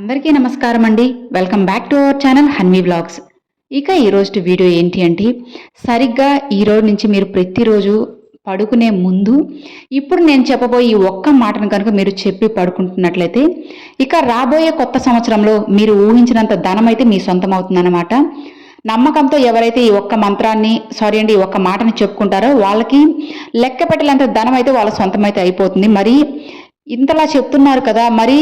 అందరికీ నమస్కారం అండి. Welcome back to our channel Hanvi blogs ఇక ఈరోజు వీడియో ఏంటి అంటే సరిగ్గా ఈ రోజు నుంచి మీరు ప్రతిరోజు పడుకునే ముందు ఇప్పుడు నేను చెప్పబోయే ఈ ఒక్క మాటను కనుక మీరు చెప్పి పడుకుంటున్నట్లయితే ఇక రాబోయే కొత్త సంవత్సరంలో మీరు ఊహించినంత ధనం అయితే మీ సొంతం అవుతుందన్నమాట నమ్మకంతో ఎవరైతే ఈ ఒక్క మంత్రాన్ని సారీ అండి ఈ ఒక్క మాటని చెప్పుకుంటారో వాళ్ళకి లెక్క పెట్టలేంత ధనం అయితే వాళ్ళ సొంతమైతే అయిపోతుంది. మరి ఇంతలా చెప్తున్నారు కదా మరి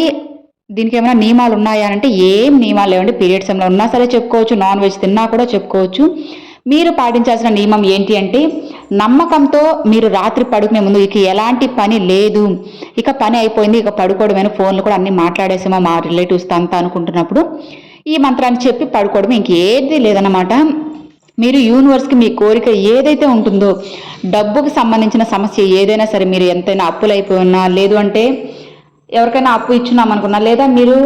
దీనికి ఏమైనా నియమాలు ఉన్నాయా అంటే ఏం నియమాలు లేవండి. పీరియడ్స్ ఏమైనా ఉన్నా సరే చెప్పుకోవచ్చు. నాన్ వెజ్ తిన్నా కూడా చెప్పుకోవచ్చు. మీరు పాటించాల్సిన నియమం ఏంటి అంటే నమ్మకంతో మీరు రాత్రి పడుకునే ముందు ఇక ఎలాంటి పని లేదు. ఇక పని అయిపోయింది ఇక పడుకోవడమైన ఫోన్లు కూడా అన్ని మాట్లాడేసామో మా రిలేటివ్స్తో అంతా అనుకుంటున్నప్పుడు ఈ మంత్రాన్ని చెప్పి పడుకోవడం ఇంకేది లేదన్నమాట. మీరు యూనివర్స్కి మీ కోరిక ఏదైతే ఉంటుందో డబ్బుకు సంబంధించిన సమస్య ఏదైనా సరే మీరు ఎంతైనా అప్పులైపోయినా లేదు అంటే ఎవరికైనా అప్పు ఇచ్చున్నాం అనుకున్నా లేదా మీరు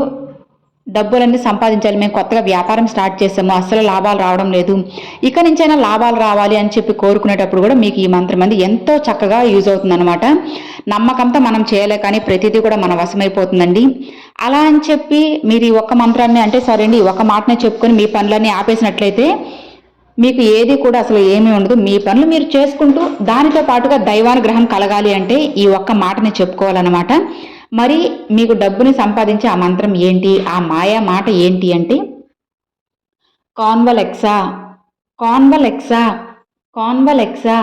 డబ్బులన్నీ సంపాదించాలి మేము కొత్తగా వ్యాపారం స్టార్ట్ చేసాము అసలు లాభాలు రావడం లేదు ఇక నుంచైనా లాభాలు రావాలి అని చెప్పి కోరుకునేటప్పుడు కూడా మీకు ఈ మంత్రం అనేది ఎంతో చక్కగా యూజ్ అవుతుందన్నమాట. నమ్మకంతో మనం చేయలే కానీ ప్రతిదీ కూడా మన వశమైపోతుందండి. అలా అని చెప్పి మీరు ఈ ఒక్క మంత్రాన్ని అంటే సరే అండి ఒక మాటనే చెప్పుకొని మీ పనులన్నీ ఆపేసినట్లయితే మీకు ఏది కూడా అసలు ఏమీ ఉండదు. మీ పనులు మీరు చేసుకుంటూ దానితో పాటుగా దైవానుగ్రహం కలగాలి అంటే ఈ ఒక్క మాటని చెప్పుకోవాలన్నమాట. మరి మీకు డబ్బుని సంపాదించే ఆ మంత్రం ఏంటి? ఆ మాయా మాట ఏంటి అంటే కాన్వలెక్సా కాన్వలెక్సా కాన్వలెక్సా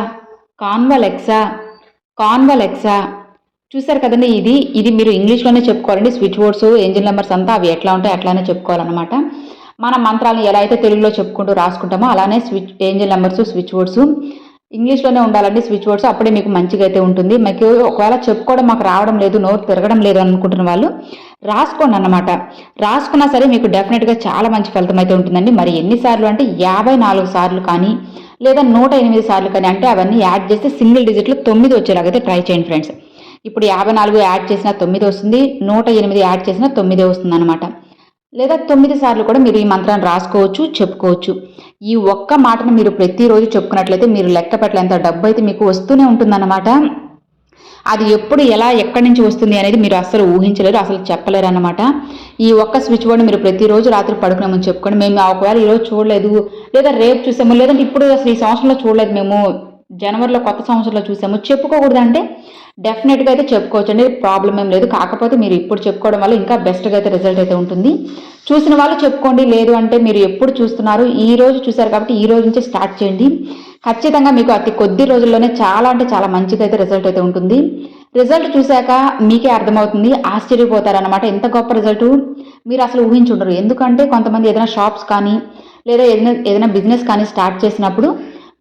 కాన్వలెక్సా కాన్వలెక్సా. చూసారు కదండి ఇది? ఇది మీరు ఇంగ్లీష్లోనే చెప్పుకోవాలండి. స్విచ్ బోర్డ్స్ ఏంజిల్ నెంబర్స్ అంతా అవి ఎట్లా ఉంటాయి అట్లానే చెప్పుకోవాలన్నమాట. మన మంత్రాలను ఎలా అయితే తెలుగులో చెప్పుకుంటూ రాసుకుంటామో అలానే switch engine numbers switch boards ఇంగ్లీష్లోనే ఉండాలండి స్విచ్ బోర్డ్స్ అప్పుడే మీకు మంచిగా అయితే ఉంటుంది. మీకు ఒకవేళ చెప్పుకోవడం మాకు రావడం లేదు నోట్ తిరగడం లేదు అనుకుంటున్న వాళ్ళు రాసుకోండి అన్నమాట. రాసుకున్నా సరే మీకు డెఫినెట్గా చాలా మంచి ఫలితం అయితే ఉంటుందండి. మరి ఎన్నిసార్లు అంటే యాభై నాలుగు సార్లు కానీ లేదా నూట ఎనిమిది సార్లు కానీ అంటే అవన్నీ యాడ్ చేస్తే సింగిల్ డిజిట్లు తొమ్మిది వచ్చేలాగైతే ట్రై చేయండి ఫ్రెండ్స్ ఇప్పుడు యాభై నాలుగు యాడ్ చేసినా తొమ్మిది వస్తుంది నూట ఎనిమిది యాడ్ చేసినా తొమ్మిదే వస్తుంది అనమాట లేదా తొమ్మిది సార్లు కూడా మీరు ఈ మంత్రాన్ని రాసుకోవచ్చు చెప్పుకోవచ్చు. ఈ ఒక్క మాటను మీరు ప్రతిరోజు చెప్పుకున్నట్లయితే మీరు లెక్క పెట్టలేంత డబ్బు అయితే మీకు వస్తూనే ఉంటుందన్నమాట. అది ఎప్పుడు ఎలా ఎక్కడి నుంచి వస్తుంది అనేది మీరు అసలు ఊహించలేరు అసలు చెప్పలేరు అనమాట ఈ ఒక్క స్విచ్ బోర్డు మీరు ప్రతిరోజు రాత్రి పడుకున్నామని చెప్పుకోండి. మేము ఒకవేళ ఈరోజు చూడలేదు లేదా రేపు చూసాము లేదంటే ఇప్పుడు అసలు ఈ సంవత్సరంలో చూడలేదు మేము జనవరిలో కొత్త సంవత్సరంలో చూసాము. చెప్పుకోకూడదు అంటే డెఫినెట్గా అయితే చెప్పుకోవచ్చు అండి ప్రాబ్లం ఏం లేదు. కాకపోతే మీరు ఇప్పుడు చెప్పుకోవడం వల్ల ఇంకా బెస్ట్గా అయితే రిజల్ట్ అయితే ఉంటుంది. చూసిన వాళ్ళు చెప్పుకోండి. లేదు అంటే మీరు ఎప్పుడు చూస్తున్నారు? ఈ రోజు చూసారు కాబట్టి ఈ రోజు నుంచి స్టార్ట్ చేయండి. ఖచ్చితంగా మీకు అతి కొద్ది రోజుల్లోనే చాలా అంటే చాలా మంచిగా అయితే రిజల్ట్ అయితే ఉంటుంది. రిజల్ట్ చూశాక మీకే అర్థమవుతుంది. ఆశ్చర్యపోతారనమాట ఎంత గొప్ప రిజల్ట్ మీరు అసలు ఊహించుండరు. ఎందుకంటే కొంతమంది ఏదైనా షాప్స్ కానీ లేదా ఏదైనా ఏదైనా బిజినెస్ కానీ స్టార్ట్ చేసినప్పుడు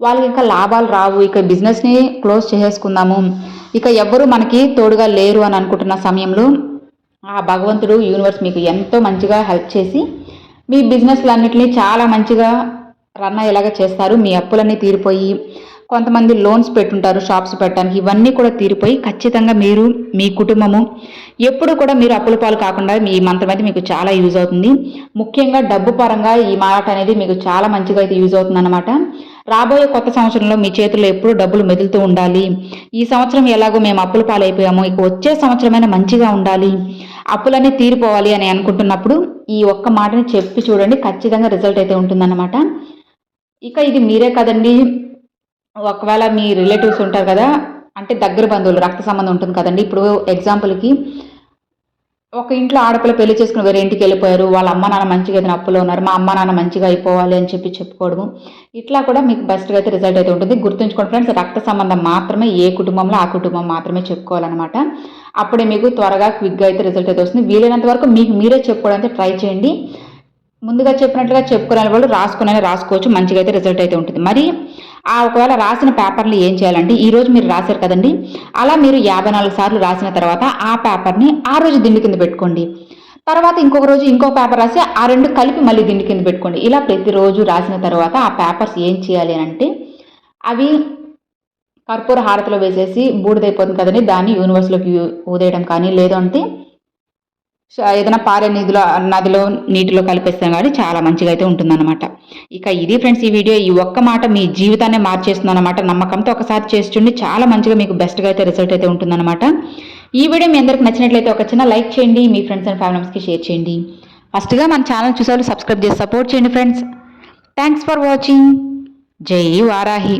వాళ్ళకి ఇంకా లాభాలు రావు. ఇక బిజినెస్ని క్లోజ్ చేసేసుకుందాము. ఇక ఎవ్వరు మనకి తోడుగా లేరు అని అనుకుంటున్న సమయంలో ఆ భగవంతుడు యూనివర్స్ మీకు ఎంతో మంచిగా హెల్ప్ చేసి మీ బిజినెస్లన్నింటినీ చాలా మంచిగా రన్ అయ్యేలాగా చేస్తారు. మీ అప్పులన్నీ తీరిపోయి కొంతమంది లోన్స్ పెట్టుంటారు షాప్స్ పెట్టడానికి. ఇవన్నీ కూడా తీరిపోయి ఖచ్చితంగా మీరు మీ కుటుంబము ఎప్పుడు కూడా మీరు అప్పుల పాలు కాకుండా మీ మంత్రం అయితే మీకు చాలా యూజ్ అవుతుంది. ముఖ్యంగా డబ్బు పరంగా ఈ మాట అనేది మీకు చాలా మంచిగా అయితే యూజ్ అవుతుంది అనమాట రాబోయే కొత్త సంవత్సరంలో మీ చేతుల్లో ఎప్పుడు డబ్బులు మెదులుతూ ఉండాలి. ఈ సంవత్సరం ఎలాగో మేము అప్పుల పాలైపోయాము ఇక వచ్చే సంవత్సరమైనా మంచిగా ఉండాలి. అప్పులన్నీ తీరిపోవాలి అని అనుకుంటున్నప్పుడు ఈ ఒక్క మాటని చెప్పి చూడండి ఖచ్చితంగా రిజల్ట్ అయితే ఉంటుందన్నమాట. ఇక ఇది మీరే కదండి. ఒకవేళ మీ రిలేటివ్స్ ఉంటారు కదా అంటే దగ్గర బంధువులు రక్త సంబంధం ఉంటుంది కదండి. ఇప్పుడు ఎగ్జాంపుల్కి ఒక ఇంట్లో ఆడపిల్ల పెళ్ళి చేసుకుని వేరే ఇంటికి వెళ్ళిపోయారు వాళ్ళ అమ్మ నాన్న మంచిగా ఏదైనా అప్పులో ఉన్నారు మా అమ్మ నాన్న మంచిగా అయిపోవాలి అని చెప్పి చెప్పుకోవడము. ఇట్లా కూడా మీకు బెస్ట్గా అయితే రిజల్ట్ అయితే ఉంటుంది. గుర్తుంచుకోండి ఫ్రెండ్స్ రక్త సంబంధం మాత్రమే ఏ కుటుంబంలో ఆ కుటుంబం మాత్రమే చెప్పుకోవాలన్నమాట. అప్పుడే మీకు త్వరగా క్విక్గా అయితే రిజల్ట్ అయితే వస్తుంది. వీలైనంత వరకు మీకు మీరే చెప్పుకోవడానికి ట్రై చేయండి. ముందుగా చెప్పినట్లుగా చెప్పుకునే వాళ్ళు రాసుకునే రాసుకోవచ్చు మంచిగా అయితే రిజల్ట్ అయితే ఉంటుంది. మరి ఆ ఒకవేళ రాసిన పేపర్లు ఏం చేయాలంటే ఈ రోజు మీరు రాశారు కదండి అలా మీరు యాభై నాలుగు సార్లు రాసిన తర్వాత ఆ పేపర్ని ఆ రోజు దిండి కింద పెట్టుకోండి. తర్వాత ఇంకొక రోజు ఇంకో పేపర్ రాసి ఆ రెండు కలిపి మళ్ళీ దిండి కింద పెట్టుకోండి. ఇలా ప్రతిరోజు రాసిన తర్వాత ఆ పేపర్స్ ఏం చేయాలి అని అంటే అవి కర్పూర హారతిలో వేసేసి బూడిదైపోతుంది కదండి దాన్ని యూనివర్స్లోకి ఊదేయడం కానీ లేదంటే ఏదైనా పారే నిధిలో నదిలో నీటిలో కలిపేస్తాం కానీ చాలా మంచిగా అయితే ఉంటుందన్నమాట. ఇక ఇది ఫ్రెండ్స్ ఈ వీడియో. ఈ ఒక్క మాట మీ జీవితాన్ని మార్చేస్తుంది అనమాట నమ్మకంతో ఒకసారి చేస్తుండి చాలా మంచిగా మీకు బెస్ట్గా అయితే రిజల్ట్ అయితే ఉంటుందన్నమాట. ఈ వీడియో మీ అందరికి నచ్చినట్లయితే ఒక చిన్న లైక్ చేయండి. మీ ఫ్రెండ్స్ అండ్ ఫ్యామిలీస్కి షేర్ చేయండి. ఫస్ట్గా మన ఛానల్ చూసేవాళ్ళు సబ్స్క్రైబ్ చేసి సపోర్ట్ చేయండి ఫ్రెండ్స్. Thanks for watching. జై వారాహి.